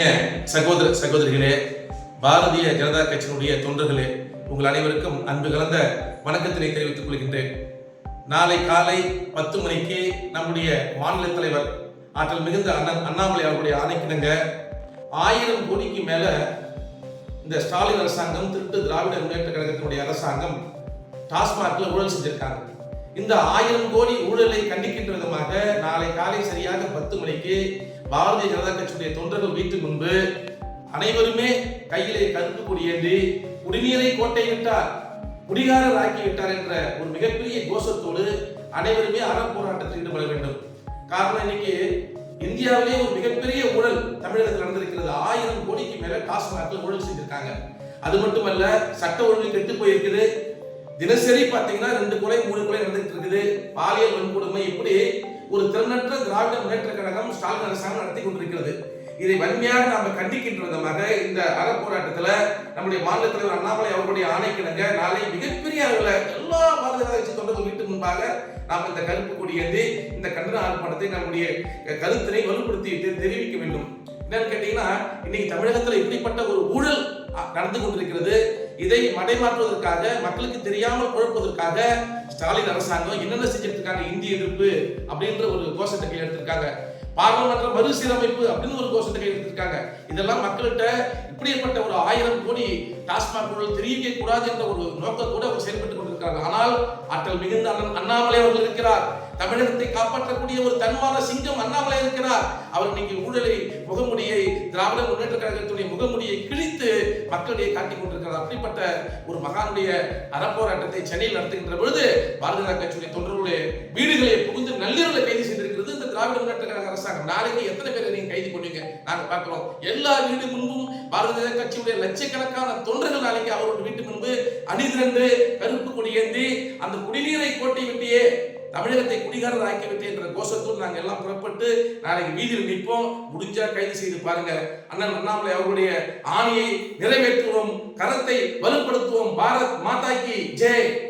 சகோதர சகோதரிகளே பாரதிய ஜனதா கட்சியினுடைய தொண்டர்களே உங்கள் அனைவருக்கும் அன்பு கலந்த வணக்கத்தினை தெரிவித்துக் கொள்கின்றேன். நாளை காலை பத்து மணிக்கு நம்முடைய மாநில தலைவர் ஆற்றல் மிகுந்த அண்ணன் அண்ணாமலை அவருடைய ஆணைக்கிணங்க ஆயிரம் கோடிக்கு மேல இந்த ஸ்டாலின் அரசாங்கம் திருட்டு திராவிட முன்னேற்ற கழகத்தினுடைய அரசாங்கம் டாஸ்மாக்ல ஊழல் செஞ்சிருக்காங்க. இந்த ஆயிரம் கோடி ஊழலை கண்டிக்கின்ற விதமாக நாளை காலை சரியாக பத்து மணிக்கு பாரதிய ஜனதா கட்சியுடைய தொண்டர்கள் வீட்டுக்கு முன்பு அனைவருமே கையிலே கருப்பு கொடி ஏந்தி குடிநீரை கோட்டையிட்டார் குடிகாரர் ஆக்கிவிட்டார் என்ற ஒரு மிகப்பெரிய கோஷத்தோடு அனைவருமே அறப்போராட்டத்தில் ஈடுபட வேண்டும். காரணம் இன்னைக்கு இந்தியாவிலே ஒரு மிகப்பெரிய ஊழல் தமிழகத்தில் நடந்திருக்கிறது. ஆயிரம் கோடிக்கு மேல டாஸ்மாக்ல ஊழல் செஞ்சிருக்காங்க. அது மட்டுமல்ல சட்ட ஒழுங்கு கெட்டு போயிருக்குது. தினசரி பார்த்தீங்கன்னா ரெண்டு கொலை மூணு கொலை நடந்துட்டு இருக்குது. பாலியல் வன்கொடுமை இப்படி ஒரு திறனற்ற திராவிட முன்னேற்ற கழகம் ஸ்டாலின் அரசாங்கம் நடத்தி கொண்டிருக்கிறது. இதை வன்மையாக நாம கண்டிக்கின்ற விதமாக இந்த அறப்போராட்டத்துல நம்முடைய மாநில தலைவர் அண்ணாமலை அவர்களுடைய ஆணைக்கிணங்க நாளை மிகப்பெரிய அளவில் எல்லா பாரதிய ஜனதா கட்சி தொண்டர்கள் வீட்டு முன்பாக நாம் இந்த கருப்பு கொடியேந்தி இந்த கண்டன ஆர்ப்பாட்டத்தை நம்முடைய கருத்தினை வலுப்படுத்தி தெரிவிக்க வேண்டும். என்னன்னு கேட்டீங்கன்னா இன்னைக்கு தமிழகத்துல இப்படிப்பட்ட ஒரு ஊழல் நடந்து கொண்டிருக்கிறது. இதை மடைமாற்றுவதற்காக மக்களுக்கு தெரியாமல் குழப்பதற்காக ஸ்டாலின் அரசாங்கம் என்னென்ன செஞ்சிருக்காங்க இந்திய எதிர்ப்பு அப்படின்ற ஒரு கோஷத்தை கையில் எடுத்திருக்காங்க பார்லிமென்ற மறுசீரமைப்பு அப்படின்னு ஒரு கோஷத்தை கையில் எடுத்திருக்காங்க இதெல்லாம் மக்கள்கிட்ட இப்படிப்பட்ட ஒரு ஆயிரம் கோடி டாஸ்மாக் பொருள் தெரிவிக்க கூடாது என்ற ஒரு நோக்கத்தோடு அவர் செயல்பட்டுக் கொண்டிருக்கிறார்கள். ஆனால் ஆற்றல் மிகுந்த அண்ணன் அண்ணாமலை அவர்கள் இருக்கிறார். தமிழகத்தை காப்பாற்றக்கூடிய ஒரு தன்மான சிங்கம் அண்ணாமலை இருக்கிறார். அவர் இன்னைக்கு ஊழலை முகமுடியை திராவிட முன்னேற்ற கழகத்துடைய முகமுடியை கிழி மக்களிடையே காட்டிக் கொண்டிருக்கிறார் அப்படிப்பட்ட ஒரு மகானுடைய அறப்போராட்டத்தை சென்னையில் நடத்துகின்ற பொழுது பாரதிய ஜனதா கட்சியுடைய தொண்டர்களுடைய வீடுகளை புகுந்து நள்ளிரவில் கைது செய்திருக்கிறது. இந்த திராவிட முன்னேற்ற கழக அரசாங்கம். நாளைக்கு எத்தனை பேரை நீங்க கைது பண்ணுவீங்க? நாங்க பார்க்கிறோம். எல்லா வீடு முன்பும் பாரதிய ஜனதா கட்சியுடைய லட்சக்கணக்கான தொண்டர்கள் நாளைக்கு அவருடைய வீட்டு முன்பு அணிதிரண்டு கருப்பு கொடி ஏந்தி அந்த குடிநீரை கோட்டை விட்டியே தமிழகத்தை குடிகாரர் ஆக்கிவிட்டேன் என்ற கோஷத்தோடு நாங்கள் எல்லாம் புறப்பட்டு நாளைக்கு வீதியில் நிற்போம். முடிஞ்சா கைது செய்து பாருங்க. அண்ணன் அண்ணாமலை அவருடைய ஆணையை நிறைவேற்றுவோம். கரத்தை வலுப்படுத்துவோம். பாரத் மாதாக்கி ஜெய்.